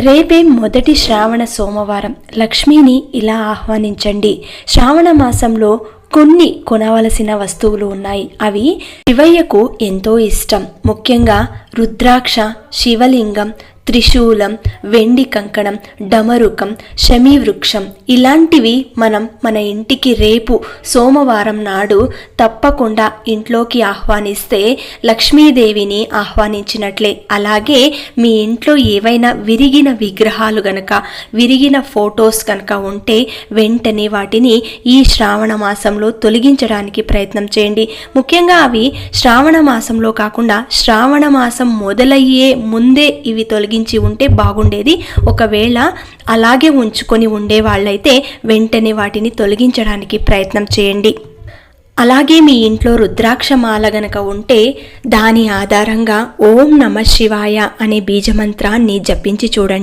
రేపే మొదటి శ్రావణ సోమవారం. లక్ష్మిని ఇలా ఆహ్వానించండి. శ్రావణ మాసంలో కొన్ని కొనవలసిన వస్తువులు ఉన్నాయి. అవి శివయ్యకు ఎంతో ఇష్టం. ముఖ్యంగా రుద్రాక్ష శివలింగం త్రిశూలం వెండి కంకణం డమరుకం శమీవృక్షం ఇలాంటివి మనం మన ఇంటికి రేపు సోమవారం నాడు తప్పకుండా ఇంట్లోకి ఆహ్వానిస్తే లక్ష్మీదేవిని ఆహ్వానించినట్లే. అలాగే మీ ఇంట్లో ఏవైనా విరిగిన విగ్రహాలు గనక విరిగిన ఫొటోస్ కనుక ఉంటే వెంటనే వాటిని ఈ శ్రావణ మాసంలో తొలగించడానికి ప్రయత్నం చేయండి. ముఖ్యంగా అవి శ్రావణ మాసంలో కాకుండా శ్రావణ మాసం మొదలయ్యే ముందే ఇవి తొలగి తొలగించి ఉంటే బాగుండేది. ఒకవేళ అలాగే ఉంచుకొని ఉండే వాళ్ళైతే వెంటనే వాటిని తొలగించడానికి ప్రయత్నం చేయండి. అలాగే మీ ఇంట్లో రుద్రాక్షమాల గనక ఉంటే దాని ఆధారంగా ఓం నమ శివాయ అనే బీజమంత్రాన్ని జపించి చూడండి.